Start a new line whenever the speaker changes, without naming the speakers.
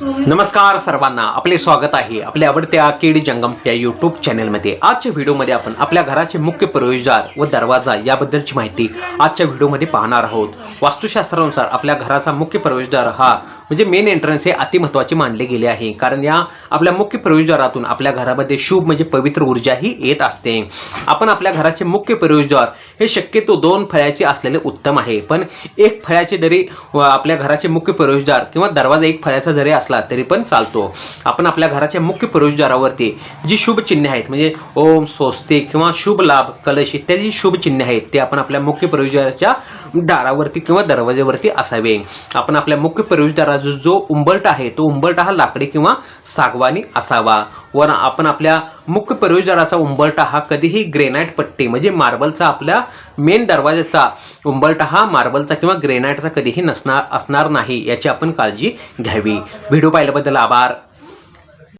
नमस्कार सर्वांना आपले स्वागत आहे आपल्या आवडत्या केडी जंगम या यूट्यूब चॅनलमध्ये आजच्या व्हिडिओमध्ये आपण आपल्या घराचे मुख्य प्रवेशद्वार व दरवाजा याबद्दलची माहिती आजच्या व्हिडिओमध्ये पाहणार आहोत. वास्तुशास्त्रानुसार आपल्या घराचा मुख्य प्रवेशद्वार हा म्हणजे मेन एंट्रन्स हे अतिमहत्वाचे मानले गेले आहे. कारण या आपल्या मुख्य प्रवेशद्वारातून आपल्या घरामध्ये शुभ म्हणजे पवित्र ऊर्जाही येत असते. आपण आपल्या घराचे मुख्य प्रवेशद्वार हे शक्यतो दोन फळ्याचे असलेले उत्तम आहे. पण एक फळ्याचे जरी आपल्या घराचे मुख्य प्रवेशद्वार किंवा दरवाजा एक फळ्याचा जरी असला तरी पण चालतो. आपण आपल्या घराच्या मुख्य प्रवेशद्वारावरती जी शुभ चिन्हे आहेत म्हणजे ओम स्वस्तिक किंवा शुभ लाभ कलश इत्यादी जी शुभ चिन्हे आहेत ते आपण आपल्या मुख्य प्रवेशद्वाराच्या दारावरती किंवा दरवाज्यावरती असावे. आपण आपल्या मुख्य प्रवेशद्वाराचा जो उंबरटा आहे तो उंबरटा हा लाकडी किंवा सागवानी असावा. व आपण आपल्या मुख्य प्रवेशद्वाराचा उंबरटा हा कधीही ग्रेनाईट पट्टी म्हणजे मार्बलचा आपल्या मेन दरवाजाचा उंबरटा हा मार्बलचा किंवा ग्रेनाईटचा कधीही नसणार असणार नाही याची आपण काळजी घ्यावी. व्हिडिओ पाहिल्याबद्दल आभार.